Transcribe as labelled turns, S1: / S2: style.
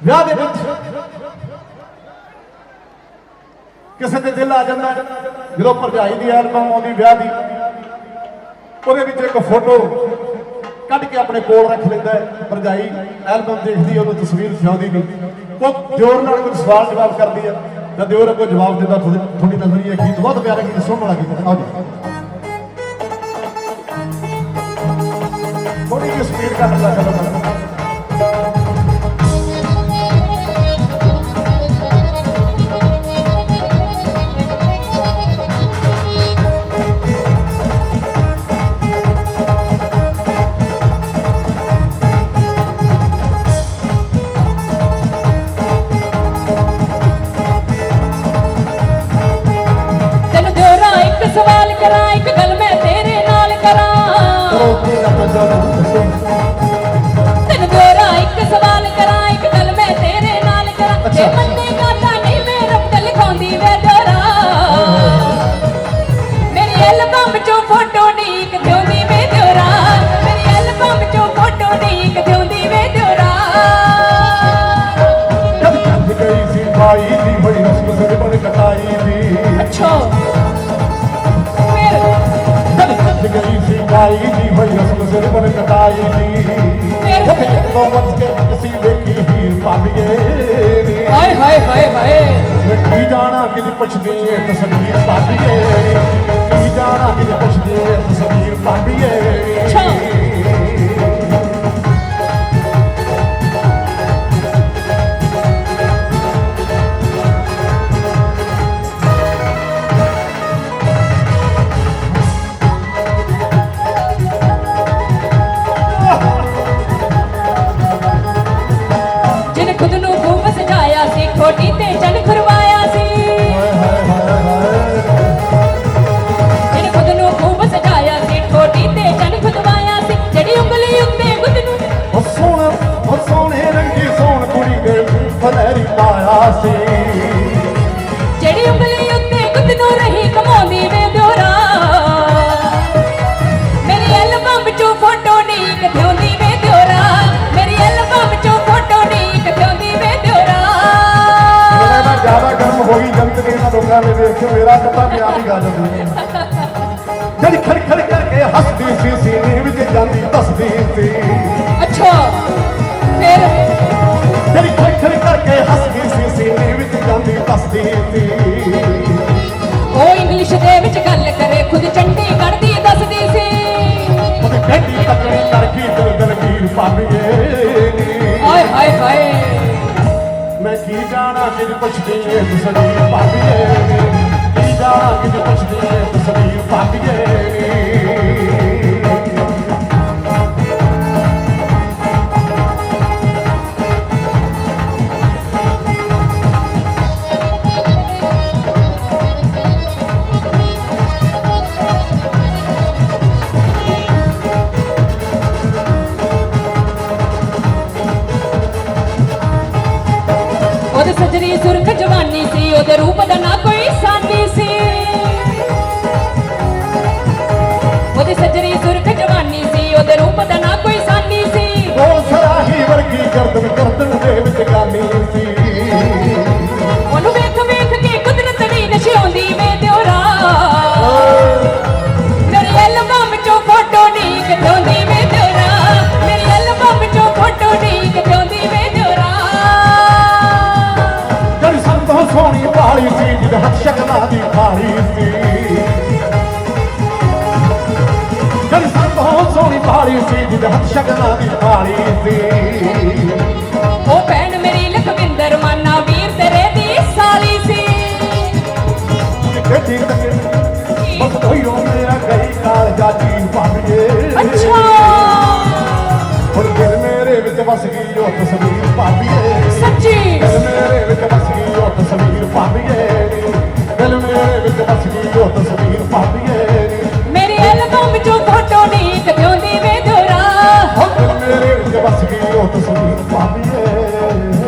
S1: ਵਿਆਹ ਦੇ ਵਿੱਚ ਕਿਸੇ ਦੇ ਦਿਲ ਆ ਜਾਂਦਾ ਜਦੋਂ ਭਰਜਾਈ ਦੀ ਐਲਬਮ ਆਉਂਦੀ ਵਿਆਹ ਦੀ, ਉਹਦੇ ਵਿੱਚ ਇੱਕ ਫੋਟੋ ਕੱਢ ਕੇ ਆਪਣੇ ਕੋਲ ਰੱਖ ਲੈਂਦਾ ਹੈ। ਭਰਜਾਈ ਐਲਬਮ ਦੇਖਦੀ ਹੈ, ਉਹਨੂੰ ਤਸਵੀਰ ਸਿਆਉਂਦੀ ਨਹੀਂ ਉਹ ਦਿਓਰ ਨਾਲ ਕੋਈ ਸਵਾਲ ਜਵਾਬ ਕਰਦੀ ਹੈ। ਤਾਂ ਦਿਓਰ ਅੱਗੋਂ ਜਵਾਬ ਦਿੰਦਾ ਤੁਹਾਡੀ ਤੁਹਾਡੀ ਨਜ਼ਰੀਏ ਗੀਤ ਬਹੁਤ ਪਿਆਰਾ ਗੀਤ ਸੁਣਨ ਵਾਲਾ ਗੀਤ ਹੈ। ਆਓ ਜੀ। ਥੋੜੀ ਜਿਹੀ ਸਪੀਡ ਘੱਟ ਲਾ ਕਰੋ ਕੀ ਬਾਈ ਦੀ ਬੜੀ ਰਸਮ ਸਿਰ ਬਣ ਕਟਾਈ ਦੀ? ਉਹ ਜਦੋਂ ਵੱਜ ਕੇ ਅਸੀਂ ਵੇਖੀ ਹੀਰ ਪਾਵੀਏ ਨੀ।
S2: ਹਾਏ ਹਾਏ ਹਾਏ ਹਾਏ।
S1: ਮੈਂ ਕੀ ਜਾਣਾ ਕਿ ਪੁੱਛਦੀ ਏ ਤਸਵੀਰ ਪਾਵੀਏ ਕੀ ਜਾਣਾ ਕਿ ਪੁੱਛਦੀ ਏ ਤਸਵੀਰ ਪਾਵੀਏ ਫਲੈਰੀ ਪਾਇਆ ਸੀ।
S2: ਜਿਹੜੀ ਉਂਗਲੀ ਉੱਤੇ ਗੁੱਦ ਨੂੰ ਰਹੀ ਕਮਾਉਂਦੀ ਵੇ ਦਿਓਰਾ ਮੇਰੀ ਐਲਬਮ ਚੋਂ ਫੋਟੋ ਨਹੀਂ ਕਿਥੇ ਹੁੰਦੀ ਵੇ ਦਿਓਰਾ ਮੇਰੀ ਐਲਬਮ ਚੋਂ ਫੋਟੋ ਨਹੀਂ ਕਿਥੇ ਹੁੰਦੀ ਵੇ ਦਿਓਰਾ
S1: ਮੇਰੇ ਨਾਲ ਜ਼ਿਆਦਾ ਗਰਮ ਹੋਈ ਜੰਤ ਨੇ ਇਹਨਾਂ ਲੋਕਾਂ ਨੇ ਵੇਖਿਓ ਮੇਰਾ ਪਤਾ ਮੈਂ ਆਪ ਹੀ ਗਾ ਜਾਂਦੀ ਜਿਹੜੀ ਖੜ ਖੜ ਕਰਕੇ ਹੱਸਦੀ ਸੀ ਸੀਨੇ ਵਿੱਚ ਜਾਂਦੀ ਜਾਣਾ ਕਿ ਪੁੱਛਦੀ ਏ ਤਸਵੀਰ ਪਾਵੀਏ ਨੀ ਕੀ ਜਾਣਾ ਕਿ ਤਸਵੀਰ ਪਾਵੀਏ ਨੀ
S2: ਉਹਦੇ ਸੁਰਖ ਜਵਾਨੀ ਸੀ ਉਹਦੇ ਰੂਪ ਦਾ ਨਾ ਕੋਈ ਸਾਨੀ ਸੀ। ਉਹਦੀ ਸਜਰੀ ਸੀ
S1: ਜਿਹਦੇ ਹੱਥ ਸ਼ਕਲਾਂ ਦੀ ਖਾਲੀ ਸੀ।
S2: ਉਹ ਭੈਣ ਮੇਰੀ ਲਖਵਿੰਦਰ ਮਾਨਾ ਵੀਰ ਤੇਰੇ ਦੀ ਸਾਲੀ ਸੀ।
S1: ਕਿੱਡੀ ਤੱਕ ਬਸ ਕੋਈ ਰੋ ਮੇਰਾ ਗਈ ਕਾਲ ਜਾਜੀ ਪਾਵੀਏ
S2: ਅੱਛਾ।
S1: ਹੁਣ ਦਿਲ ਮੇਰੇ ਵਿੱਚ ਵਸ ਗਈ ਉਹ ਤਸਵੀਰ ਪਾਵੀਏ
S2: ਸੱਚੀ।
S1: ਦਿਲ ਮੇਰੇ ਵਿੱਚ ਵਸ ਗਈ ਉਹ ਤਸਵੀਰ ਪਾਵੀਏ ਦਿਲ ਮੇਰੇ ਵਿੱਚ ਵਸ ਗਈ ਉਹ ਤਸਵੀਰ ਪਾਵੀਏ Give us a key, oh, to.